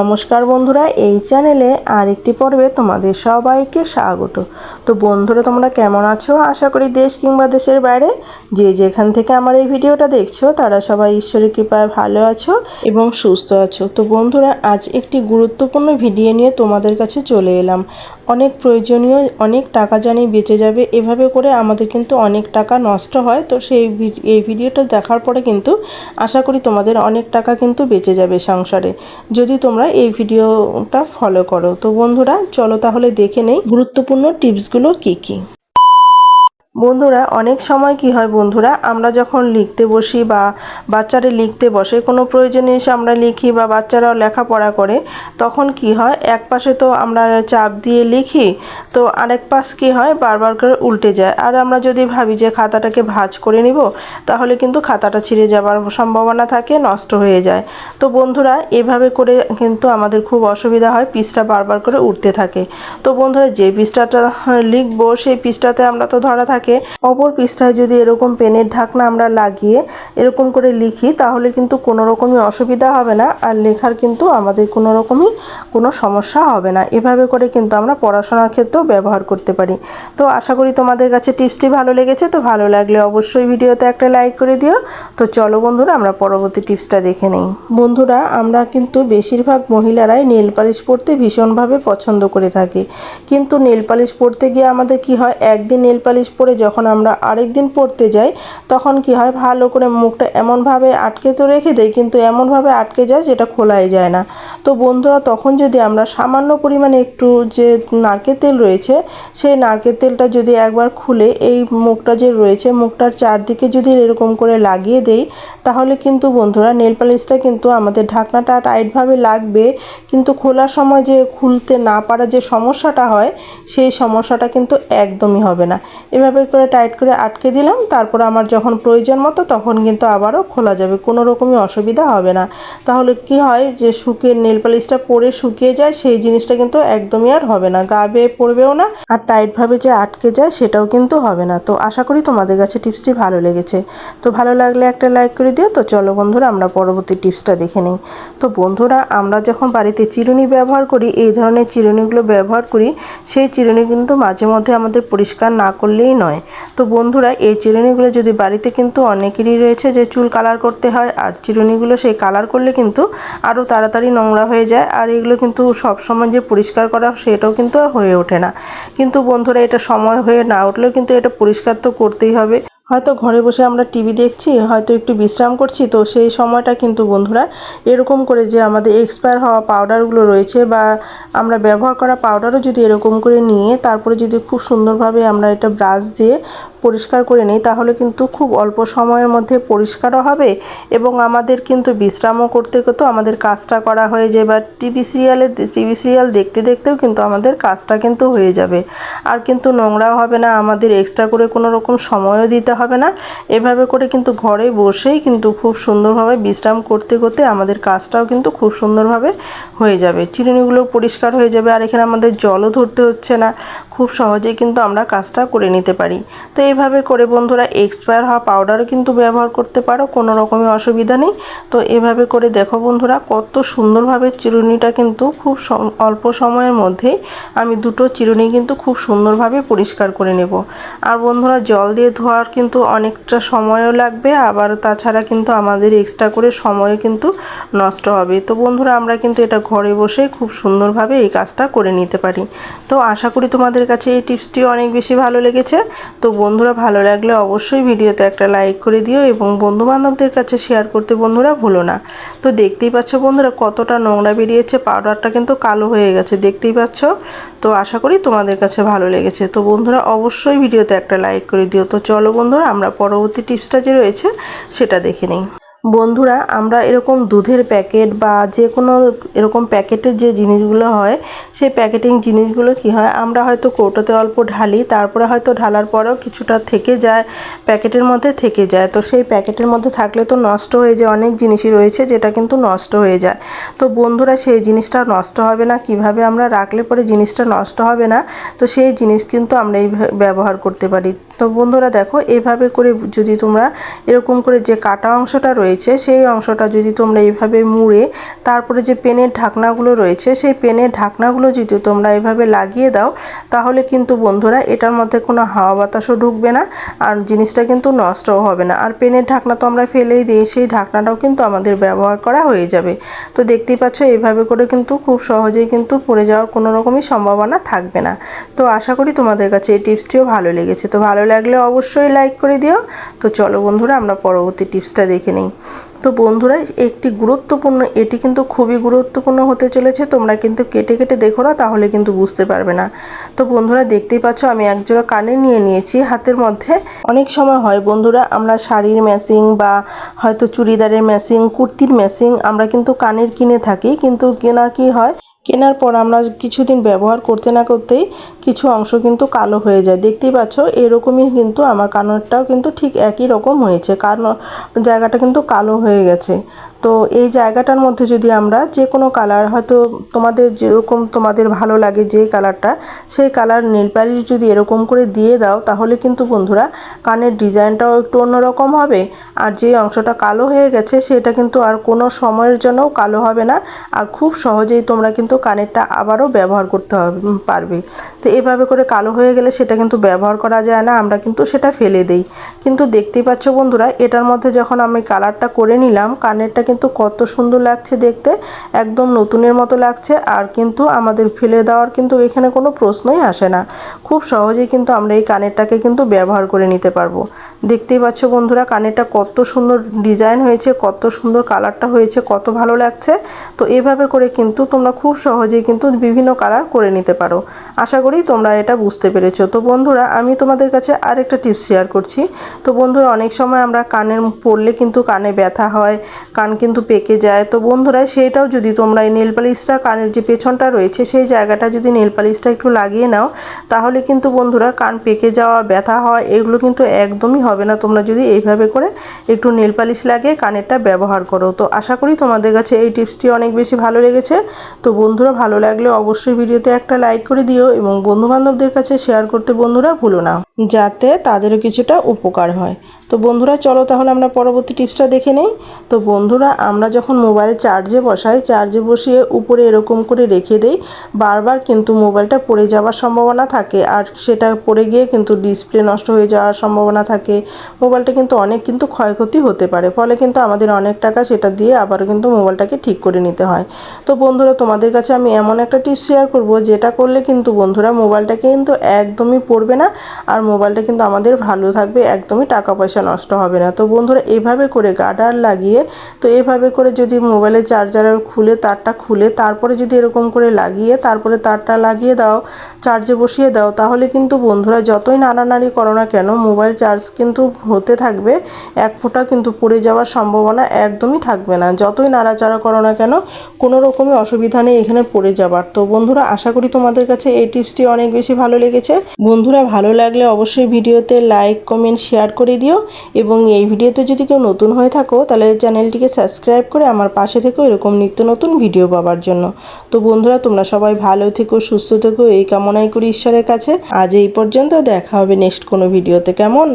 নমস্কার বন্ধুরা, এই চ্যানেলে আরেকটি পর্বে তোমাদের সবাইকে স্বাগত। তো বন্ধুরা, তোমরা কেমন আছো? আশা করি দেশ কিংবা দেশের বাইরে যে যেখান থেকে আমার এই ভিডিওটা দেখছ, তারা সবাই ঈশ্বরের কৃপায় ভালো আছো এবং সুস্থ আছো। তো বন্ধুরা, আজ একটি গুরুত্বপূর্ণ ভিডিও নিয়ে তোমাদের কাছে চলে এলাম। অনেক প্রয়োজনীয়, অনেক টাকা জানি বেঁচে যাবে, এভাবে করে আমাদের কিন্তু অনেক টাকা নষ্ট হয়। তো সেই এই ভিডিওটা দেখার পরে কিন্তু আশা করি তোমাদের অনেক টাকা কিন্তু বেঁচে যাবে সংসারে। যদি তোমরা এই ভিডিওটা ফলো করো। তো বন্ধুরা চলো তাহলে দেখে নেই গুরুত্বপূর্ণ টিপসগুলো কী কি? বন্ধুরা, অনেক সময় কি হয় বন্ধুরা, আমরা যখন লিখতে বসি বা বাচ্চারা লিখতে বসে, কোনো প্রয়োজনে এসে আমরা লিখি বা বাচ্চারাও লেখাপড়া করে, তখন কি হয়, এক পাশে তো আমরা চাপ দিয়ে লিখি, তো আরেক পাশ কি হয়, বারবার করে উল্টে যায়। আর আমরা যদি ভাবি যে খাতাটাকে ভাঁজ করে নিব, তাহলে কিন্তু খাতাটা ছিঁড়ে যাবার সম্ভাবনা থাকে, নষ্ট হয়ে যায়। তো বন্ধুরা, এভাবে করে কিন্তু আমাদের খুব অসুবিধা হয় পিসটা বারবার করে উঠতে থাকে। তো বন্ধুরা, যে পিসটাটা লিখব, সেই পিসটাতে আমরা তো ধরা থাকে অপর পৃষ্ঠায় যদি এরকম পেনের ঢাকনা আমরা লাগিয়ে এরকম করে লিখি, তাহলে কিন্তু কোনো রকমই অসুবিধা হবে না। আর লেখার কিন্তু আমাদের কোনো রকমই কোনো সমস্যা হবে না। এভাবে করে কিন্তু আমরা পড়াশোনার ক্ষেত্রেও ব্যবহার করতে পারি। তো আশা করি তোমাদের কাছে টিপসটি ভালো লেগেছে। তো ভালো লাগলে অবশ্যই ভিডিওতে একটা লাইক করে দিও। তো চলো বন্ধুরা, আমরা পরবর্তী টিপসটা দেখে নেই। বন্ধুরা, আমরা কিন্তু বেশিরভাগ মহিলারাই নেল পালিশ পরতে ভীষণভাবে পছন্দ করে থাকি। কিন্তু নেল পালিশ পরতে গিয়ে আমাদের কি হয়? একদিন নেল পালিশ পরে যখন আমরা আরেক দিন পড়তে যাই, তখন কি হয়, ভালো করে মুখটা এমনভাবে আটকে তো রেখে দেয় কিন্তু এমনভাবে আটকে যায় যেটা খোলাই যায় না। তো বন্ধুরা, তখন যদি আমরা সামান্য পরিমাণে একটু যে নারকেল তেল রয়েছে, সেই নারকেল তেলটা যদি একবার খুলে এই মুখটা যে রয়েছে, মুখটার চারদিকে যদি এরকম করে লাগিয়ে দেই, তাহলে কিন্তু বন্ধুরা নেল পালিশটা কিন্তু আমাদের ঢাকনাটা টাইটভাবে লাগবে। কিন্তু খোলার সময় যে খুলতে না পারা যে সমস্যাটা হয়, সেই সমস্যাটা কিন্তু একদমই হবে না। এভাবে করে টাইট করে আটকে দিলাম। তারপর আমার যখন প্রয়োজন মতো তখন কিন্তু আবারও খোলা যাবে। কোনো রকমই অসুবিধা হবে না। তাহলে কি হয় যে, শুকিয়ে নেল পালিশটা পরে শুকিয়ে যায়, সেই জিনিসটা কিন্তু একদমই আর হবে না। গা বেয়ে পড়বেও না আর টাইটভাবে যে আটকে যায়, সেটাও কিন্তু হবে না। তো আশা করি তোমাদের কাছে টিপসটি ভালো লেগেছে। তো ভালো লাগলে একটা লাইক করে দিও। তো চলো বন্ধুরা, আমরা পরবর্তী টিপসটা দেখে নিই। তো বন্ধুরা, আমরা যখন বাড়িতে চিরুনি ব্যবহার করি, এই ধরনের চিরুনিগুলো ব্যবহার করি, সেই চিরুনি কিন্তু মাঝে মধ্যে আমাদের পরিষ্কার না করলেই নয়। তো বন্ধুরা, এই চিরুনিগুলো যদি বাড়িতে কিন্তু অনেকেরই রয়েছে যে চুল কালার করতে হয়, আর চিরুনিগুলো সেই কালার করলে কিন্তু আরও তাড়াতাড়ি নোংরা হয়ে যায়, আর এগুলো কিন্তু সবসময় যে পরিষ্কার করা সেটাও কিন্তু হয়ে ওঠে না। কিন্তু বন্ধুরা, এটা সময় হয়ে না উঠলেও কিন্তু এটা পরিষ্কার তো করতেই হবে। হয়তো ঘরে বসে আমরা টিভি দেখছি, হয়তো একটু বিশ্রাম করছি, তো সেই সময়টা কিন্তু বন্ধুরা এরকম করে যে আমাদের এক্সপায়ার হওয়া পাউডারগুলো রয়েছে বা আমরা ব্যবহার করা পাউডারও যদি এরকম করে নিয়ে তারপরে যদি খুব সুন্দরভাবে আমরা এটা ব্রাশ দিয়ে পরিষ্কার করে নিই, তাহলে কিন্তু খুব অল্প সময়ের মধ্যে পরিষ্কারও হবে এবং আমাদের কিন্তু বিশ্রামও করতে করতেও আমাদের কাজটা করা হয়ে যায় বা টিভি সিরিয়ালে টিভি সিরিয়াল দেখতে দেখতেও কিন্তু আমাদের কাজটা কিন্তু হয়ে যাবে। আর কিন্তু নোংরাও হবে না, আমাদের এক্সট্রা করে কোনো রকম সময়ও দিতে হবে না। এভাবে করে কিন্তু ঘরে বসেই কিন্তু খুব সুন্দরভাবে বিশ্রাম করতে করতে আমাদের কাজটাও কিন্তু খুব সুন্দরভাবে হয়ে যাবে। চিরুনিগুলো পরিষ্কার হয়ে যাবে। আর এখানে আমাদের জলও ধরতে হচ্ছে না। খুব সহজেই কিন্তু আমরা কাজটা করে নিতে পারি। তো এইভাবে করে বন্ধুরা এক্সপায়ার হওয়া পাউডারও কিন্তু ব্যবহার করতে পারো, কোনো রকমের অসুবিধা নেই। তো এভাবে করে দেখো বন্ধুরা, কত সুন্দরভাবে চিরুনিটা কিন্তু খুব অল্প সময়ের মধ্যেই আমি দুটো চিরুনি কিন্তু খুব সুন্দরভাবে পরিষ্কার করে নেব। আর বন্ধুরা জল দিয়ে ধোয়ার কিন্তু অনেকটা সময়ও লাগবে, আবার তাছাড়া কিন্তু আমাদের এক্সট্রা করে সময়ও কিন্তু নষ্ট হবে। তো বন্ধুরা আমরা কিন্তু এটা ঘরে বসে খুব সুন্দরভাবে এই কাজটা করে নিতে পারি। তো আশা করি তোমাদের কাছে এই টিপসটি অনেক বেশি ভালো লেগেছে। তো বন্ধুরা, ভালো লাগলে অবশ্যই ভিডিওতে একটা লাইক করে দিও এবং বন্ধু বান্ধবদের কাছে শেয়ার করতে বন্ধুরা ভুলো না। তো দেখতেই পাচ্ছ বন্ধুরা, কতটা নোংরা বেরিয়েছে পাউডারটা কিন্তু কালো হয়ে গেছে, দেখতেই পাচ্ছ? তো আশা করি তোমাদের কাছে ভালো লেগেছে। তো বন্ধুরা, অবশ্যই ভিডিওতে একটা লাইক করে দিও। তো চলো বন্ধুরা, আমরা পরবর্তী টিপসটা যে রয়েছে, সেটা দেখে নিই। বন্ধুরা, আমরা এরকম দুধের প্যাকেট বা যে কোনো এরকম প্যাকেটের যে জিনিসগুলো হয়, সেই প্যাকেটিং জিনিসগুলো কি হয়, আমরা হয়তো কৌটোতে অল্প ঢালি, তারপরে হয়তো ঢালার পরেও কিছুটা থেকে যায়, প্যাকেটের মধ্যে থেকে যায়। তো সেই প্যাকেটের মধ্যে থাকলে তো নষ্ট হয়ে যায়, অনেক জিনিসই রয়েছে যেটা কিন্তু নষ্ট হয়ে যায়। তো বন্ধুরা, সেই জিনিসটা নষ্ট হবে না, কীভাবে আমরা রাখলে পরে জিনিসটা নষ্ট হবে না, তো সেই জিনিস কিন্তু আমরা এই ব্যবহার করতে পারি। তো বন্ধুরা, দেখো, এভাবে করে যদি তোমরা এরকম করে যে কাটা অংশটা রয়েছে রয়েছে, সেই অংশটা যদি তোমরা এইভাবে মুড়ে তারপরে যে পেনের ঢাকনাগুলো রয়েছে, সেই পেনের ঢাকনাগুলো যদি তোমরা এভাবে লাগিয়ে দাও, তাহলে কিন্তু বন্ধুরা এটার মধ্যে কোনো হাওয়া বাতাসও ঢুকবে না আর জিনিসটা কিন্তু নষ্টও হবে না। আর পেনের ঢাকনা তো আমরা ফেলেই দিই, সেই ঢাকনাটাও কিন্তু আমাদের ব্যবহার করা হয়ে যাবে। তো দেখতেই পাচ্ছ এইভাবে করে কিন্তু খুব সহজেই কিন্তু পড়ে যাওয়ার কোনো রকমই সম্ভাবনা থাকবে না। তো আশা করি তোমাদের কাছে এই টিপসটিও ভালো লেগেছে। তো ভালো লাগলে অবশ্যই লাইক করে দিও। তো চলো বন্ধুরা, আমরা পরবর্তী টিপসটা দেখে নিই। তো বন্ধুরা, একটি গুরুত্বপূর্ণ, এটি কিন্তু খুবই গুরুত্বপূর্ণ হতে চলেছে। তোমরা কিন্তু কেটে কেটে দেখো না, তাহলে কিন্তু বুঝতে পারবে না। তো বন্ধুরা, দেখতেই পাচ্ছ, আমি একজোড়া কানে নিয়ে নিয়েছি হাতের মধ্যে। অনেক সময় হয় বন্ধুরা, আমরা শাড়ির ম্যাচিং বা হয়তো চুড়িদারের ম্যাচিং, কুর্তির ম্যাচিং আমরা কিন্তু কানের কিনে থাকি, কিন্তু কেনার কি হয়? কেনার পর আমরা কিছুদিন ব্যবহার করতে না করতেই কিছু অংশ কিন্তু কালো হয়ে যায়। দেখতেই পাচ্ছ, এরকমই কিন্তু আমার কানেরটাও কিন্তু ঠিক একই রকম হয়েছে। কারণ জায়গাটা কিন্তু কালো হয়ে গেছে। তো এই জায়গাটার মধ্যে যদি আমরা যে কোনো কালার হয়তো তোমাদের যেরকম তোমাদের ভালো লাগে যে কালারটা সেই কালার নীল পালিশ যদি এরকম করে দিয়ে দাও, তাহলে কিন্তু বন্ধুরা কানের ডিজাইনটাও একটু অন্যরকম হবে। আর যে অংশটা কালো হয়ে গেছে, সেটা কিন্তু আর কোনো সময়ের জন্যও কালো হবে না। আর খুব সহজেই তোমরা কিন্তু কানেরটা আবারও ব্যবহার করতে হবে পারবে। তো এভাবে করে কালো হয়ে গেলে সেটা কিন্তু ব্যবহার করা যায় না, আমরা কিন্তু সেটা ফেলে দেই। কিন্তু দেখতেই পাচ্ছ বন্ধুরা, এটার মধ্যে যখন আমি কালারটা করে নিলাম, কানেরটা কিন্তু কত সুন্দর লাগছে দেখতে, একদম নতুনের মতো লাগছে আর কিন্তু আমাদের ফেলে দেওয়ার কিন্তু এখানে কোনো প্রশ্নই আসে না। খুব সহজেই কিন্তু আমরা এই কানেরটাকে কিন্তু ব্যবহার করে নিতে পারব। দেখতেই পাচ্ছ বন্ধুরা, কানেরটা কত সুন্দর ডিজাইন হয়েছে, কত সুন্দর কালারটা হয়েছে, কত ভালো লাগছে। তো এভাবে করে কিন্তু তোমরা খুব সহজেই কিন্তু বিভিন্ন কালার করে নিতে পারো। আশা করি তোমরা এটা বুঝতে পেরেছ। তো বন্ধুরা, আমি তোমাদের কাছে আরেকটা টিপস শেয়ার করছি। তো বন্ধুরা, অনেক সময় আমরা কানের পড়লে কিন্তু কানে ব্যথা হয় কান কিন্তু পেকে যায়। তো বন্ধুরা সেইটাও যদি তোমরা এই নেল পালিশটা কানের যে পেছনটা রয়েছে, সেই জায়গাটা যদি নেল পালিশটা একটু লাগিয়ে নাও, তাহলে কিন্তু বন্ধুরা কান পেকে যাওয়া, ব্যথা হওয়া, এগুলো কিন্তু একদমই হবে না। তোমরা যদি এইভাবে করে একটু নেল পালিশ লাগিয়ে কানেরটা ব্যবহার করো। তো আশা করি তোমাদের কাছে এই টিপসটি অনেক বেশি ভালো লেগেছে। তো বন্ধুরা, ভালো লাগলে অবশ্যই ভিডিওতে একটা লাইক করে দিও এবং বন্ধু বান্ধবদের কাছে শেয়ার করতে বন্ধুরা ভুলো না। যাতে তাদেরও কিছুটা উপকার হয়। তো বন্ধুরা, চলো তাহলে আমরা পরবর্তী টিপসটা দেখে নেই। তো বন্ধুরা, আমরা যখন মোবাইল চার্জে বসাই, চার্জে বসিয়ে উপরে এরকম করে রেখে দেই, বারবার কিন্তু মোবাইলটা পড়ে যাওয়ার সম্ভাবনা থাকে আর সেটা পড়ে গিয়ে কিন্তু ডিসপ্লে নষ্ট হয়ে যাওয়ার সম্ভাবনা থাকে। মোবাইলটা কিন্তু অনেক কিন্তু ক্ষয়ক্ষতি হতে পারে, ফলে কিন্তু আমাদের অনেক টাকা সেটা দিয়ে আবার কিন্তু মোবাইলটাকে ঠিক করে নিতে হয়। তো বন্ধুরা, তোমাদের কাছে আমি এমন একটা টিপস শেয়ার করব, যেটা করলে কিন্তু বন্ধুরা মোবাইলটাকে কিন্তু একদমই পড়বে না আর মোবাইলটা কিন্তু আমাদের ভালো থাকবে, একদমই টাকা পয়সা নষ্ট হবে না। তো বন্ধুরা, এভাবে করে গার্ডার লাগিয়ে, তো এভাবে করে যদি মোবাইলের চার্জার খুলে, তারটা খুলে, তারপরে যদি এরকম করে লাগিয়ে, তারপরে তারটা লাগিয়ে দাও, চার্জে বসিয়ে দাও, তাহলে কিন্তু বন্ধুরা যতই নাড়ানাড়ি করো না কেন, মোবাইল চার্জ কিন্তু হতে থাকবে, এক ফোঁটা কিন্তু পড়ে যাওয়ার সম্ভাবনা একদমই থাকবে না। যতই নাড়াচাড়া করো না কেন, কোনো রকমই অসুবিধা নেই এখানে পড়ে যাবার। তো বন্ধুরা, আশা করি তোমাদের কাছে এই টিপসটি অনেক বেশি ভালো লেগেছে। বন্ধুরা, ভালো লাগলে অবশ্যই ভিডিওতে লাইক কমেন্ট শেয়ার করে দিও। এবং এই ভিডিওতে যদি কেউ নতুন হয়ে থাকো, তাহলে চ্যানেলটিকে সাবস্ক্রাইব করে আমার পাশে থেকো এরকম নিত্য নতুন ভিডিও পাওয়ার জন্য। তো বন্ধুরা, তোমরা সবাই ভালো থেকো, সুস্থ থেকো, এই কামনাই করি ঈশ্বরের কাছে। আজ এই পর্যন্ত দেখা হবে নেক্সট কোনো ভিডিওতে কেমন?